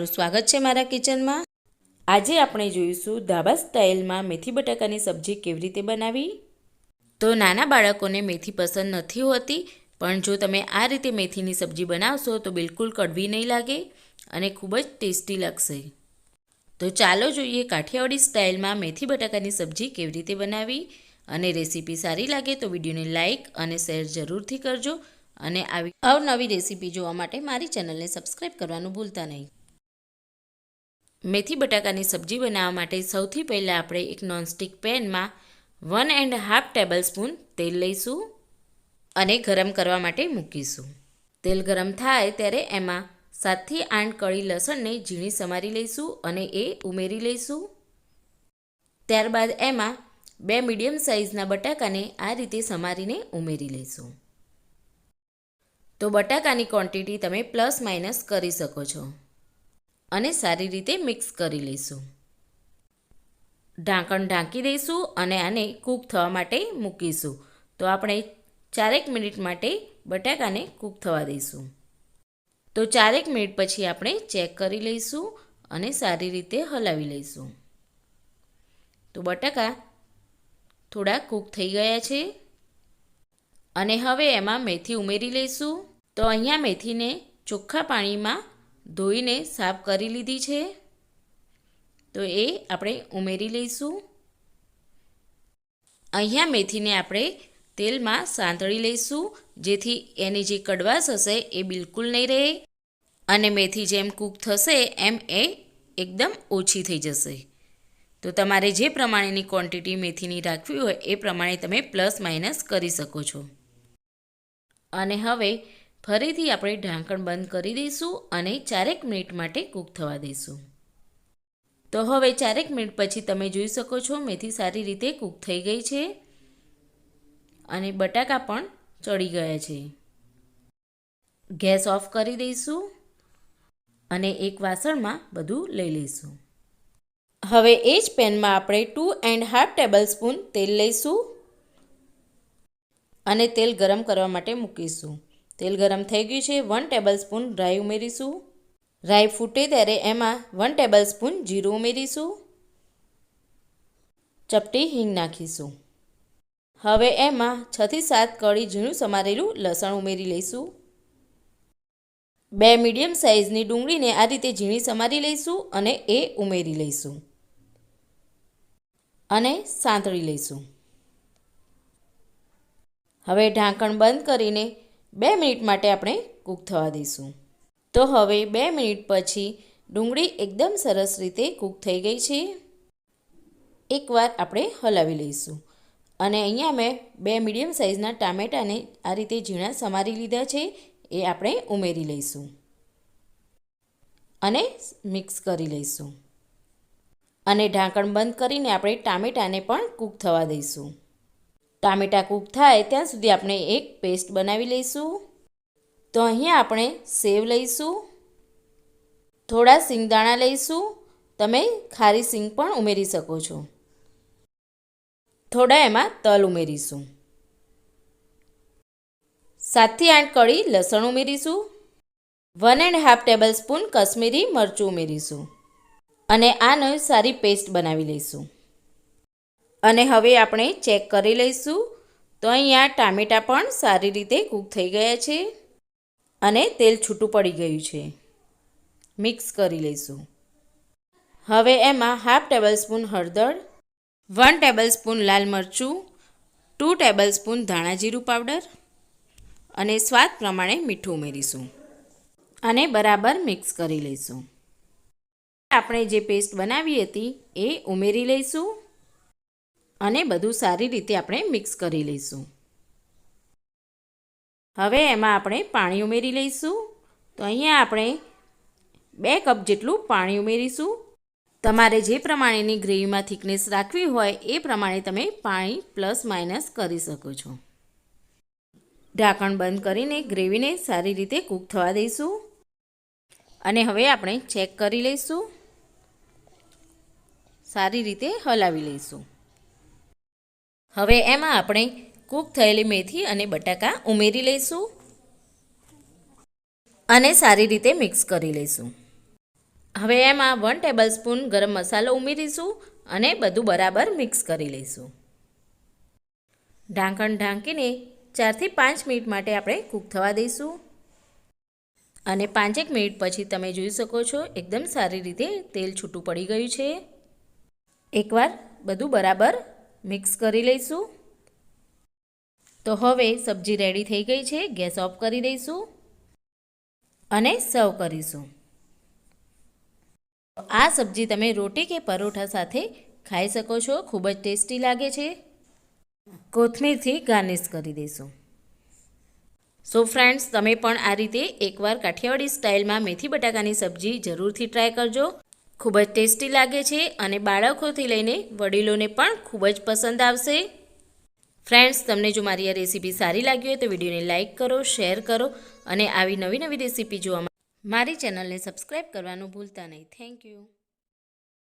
તમારું સ્વાગત છે મારા કિચનમાં. આજે આપણે જોઈશું ધાબા સ્ટાઇલમાં મેથી બટાકાની સબ્જી કેવી રીતે બનાવી? તો નાના બાળકોને મેથી પસંદ નથી હોતી, પણ જો તમે આ રીતે મેથીની સબ્જી બનાવશો તો બિલકુલ કડવી નહીં લાગે અને ખૂબ જ ટેસ્ટી લાગશે. તો ચાલો જોઈએ કાઠિયાવાડી સ્ટાઇલમાં મેથી બટાકાની સબ્જી કેવી રીતે બનાવી અને રેસીપી સારી લાગે તો વિડીયોને લાઇક અને શેર જરૂરથી કરજો અને આવી અવનવી રેસીપી જોવા માટે મારી ચેનલને સબસ્ક્રાઈબ કરવાનું ભૂલતા નહીં. મેથી બટાકાની સબ્જી બનાવવા માટે સૌથી પહેલાં આપણે એક નોનસ્ટિક પેનમાં one and half tablespoon તેલ લઈશું અને ગરમ કરવા માટે મૂકીશું. તેલ ગરમ થાય ત્યારે એમાં સાતથી આઠ કળી લસણને ઝીણી સમારી લઈશું અને એ ઉમેરી લઈશું. ત્યારબાદ એમાં બે મીડિયમ સાઇઝના બટાકાને આ રીતે સમારીને ઉમેરી લઈશું. તો બટાકાની ક્વોન્ટિટી તમે પ્લસ માઇનસ કરી શકો છો. અને સારી રીતે મિક્સ કરી લઈશું. ઢાંકણ ઢાંકી દઈશું અને આને કૂક થવા માટે મૂકીશું. તો આપણે ચારેક મિનિટ માટે બટાકાને કૂક થવા દઈશું. તો ચારેક મિનિટ પછી આપણે ચેક કરી લઈશું અને સારી રીતે હલાવી લઈશું. તો બટાકા થોડા કૂક થઈ ગયા છે. અને હવે એમાં મેથી ઉમેરી લઈશું. તો અહીંયા મેથીને ચોખ્ખા પાણીમાં ધોઈને સાફ કરી લીધી છે. તો એ આપણે ઉમેરી લઈશું. અહીંયા મેથીને આપણે તેલમાં સાંતળી લઈશું, જેથી એની જે કડવાશ હશે એ બિલકુલ નહીં રહે. અને મેથી જેમ કૂક થશે, એમ એ એકદમ ઓછી થઈ જશે. તો તમારે જે પ્રમાણેની ક્વોન્ટિટી મેથીની રાખવી હોય, એ પ્રમાણે તમે પ્લસ માઇનસ કરી શકો છો. અને હવે ફરીથી આપણે ઢાંકણ બંધ કરી દઈશું અને ચારેક મિનિટ માટે કૂક થવા દઈશું. તો હવે ચારેક મિનિટ પછી તમે જોઈ શકો છો મેથી સારી રીતે કૂક થઈ ગઈ છે અને બટાકા પણ ચડી ગયા છે. ગેસ ઓફ કરી દઈશું અને એક વાસણમાં બધું લઈ લઈશું. હવે એ જ પેનમાં આપણે two and half tablespoon તેલ લઈશું અને તેલ ગરમ કરવા માટે મૂકીશું. તેલ ગરમ થઈ ગયું છે વન ટેબલ સ્પૂન રાઈ ઉમેરીશું. રાઈ ફૂટે ત્યારે એમાં વન ટેબલ સ્પૂન જીરું ઉમેરીશું. ચપટી હિંગ નાખીશું. હવે એમાં છથી સાત કળી ઝીણું સમારેલું લસણ ઉમેરી લઈશું. બે મીડિયમ સાઇઝની ડુંગળીને આ રીતે ઝીણી સમારી લઈશું અને એ ઉમેરી લઈશું. અને સાંતળી લઈશું. હવે ઢાંકણ બંધ કરીને બે મિનિટ માટે આપણે કૂક થવા દઈશું. તો હવે બે મિનિટ પછી ડુંગળી એકદમ સરસ રીતે કૂક થઈ ગઈ છે. એકવાર આપણે હલાવી લઈશું. અને અહીંયા મેં બે મીડિયમ સાઇઝના ટામેટાને આ રીતે ઝીણા સમારી લીધા છે. એ આપણે ઉમેરી લઈશું. અને મિક્સ કરી લઈશું. અને ઢાંકણ બંધ કરીને આપણે ટામેટાને પણ કૂક થવા દઈશું. ટામેટાં કૂક થાય ત્યાં સુધી આપણે એક પેસ્ટ બનાવી લઈશું. તો અહીંયા આપણે સેવ લઈશું. થોડા સિંગદાણા લઈશું. તમે ખારી સિંગ પણ ઉમેરી શકો છો. થોડા એમાં તલ ઉમેરીશું. સાતથી આઠ કળી લસણ ઉમેરીશું. One and half tablespoon Kashmiri મરચું ઉમેરીશું. અને આનો સારી પેસ્ટ બનાવી લઈશું. અને હવે આપણે ચેક કરી લઈશું. તો અહીંયા ટામેટાં પણ સારી રીતે કૂક થઈ ગયા છે અને તેલ છૂટું પડી ગયું છે. મિક્સ કરી લઈશું. હવે એમાં હાફ ટેબલ સ્પૂન હળદર, વન ટેબલ સ્પૂન લાલ મરચું, ટુ ટેબલ સ્પૂન ધાણા જીરું પાવડર અને સ્વાદ પ્રમાણે મીઠું ઉમેરીશું અને બરાબર મિક્સ કરી લઈશું. આપણે જે પેસ્ટ બનાવી હતી એ ઉમેરી લઈશું. અને બધું સારી રીતે આપણે મિક્સ કરી લઈશું. હવે એમાં આપણે પાણી ઉમેરી લઈશું. તો અહીંયા આપણે બે કપ જેટલું પાણી ઉમેરીશું. તમારે જે પ્રમાણેની ગ્રેવીમાં થિકનેસ રાખવી હોય એ પ્રમાણે તમે પાણી પ્લસ માઇનસ કરી શકો છો. ઢાંકણ બંધ કરીને ગ્રેવીને સારી રીતે કૂક થવા દઈશું. અને હવે આપણે ચેક કરી લઈશું. સારી રીતે હલાવી લઈશું. હવે એમાં આપણે કૂક થયેલી મેથી અને બટાકા ઉમેરી લઈશું અને સારી રીતે મિક્સ કરી લઈશું. હવે એમાં વન ટેબલ સ્પૂન ગરમ મસાલો ઉમેરીશું અને બધું બરાબર મિક્સ કરી લઈશું. ઢાંકણ ઢાંકીને ચારથી પાંચ મિનિટ માટે આપણે કૂક થવા દઈશું. અને પાંચેક મિનિટ પછી તમે જોઈ શકો છો એકદમ સારી રીતે તેલ છૂટું પડી ગયું છે. એકવાર બધું બરાબર મિક્સ કરી લઈશું. તો હવે સબ્જી રેડી થઈ ગઈ છે, ગેસ ઓફ કરી દઈશું અને સર્વ કરીશું. આ સબ્જી તમે રોટી કે પરોઠા સાથે ખાઈ શકો છો, ખૂબ જ ટેસ્ટી લાગે છે. કોથમીરથી ગાર્નિશ કરી દઈશું. સો ફ્રેન્ડ્સ તમે પણ આ રીતે એકવાર કાઠિયાવાડી સ્ટાઇલમાં મેથી બટાકાની સબ્જી જરૂરથી ટ્રાય કરજો. ખૂબ જ ટેસ્ટી લાગે છે અને બાળકોથી લઈને વડીલોને પણ ખૂબ જ પસંદ આવશે. ફ્રેન્ડ્સ, તમને જો મારી આ રેસીપી સારી લાગી હોય તો વિડીયોને લાઇક કરો, શેર કરો અને આવી નવી નવી રેસીપી જોવા મારી ચેનલને સબસ્ક્રાઈબ કરવાનું ભૂલતા નહીં. Thank you.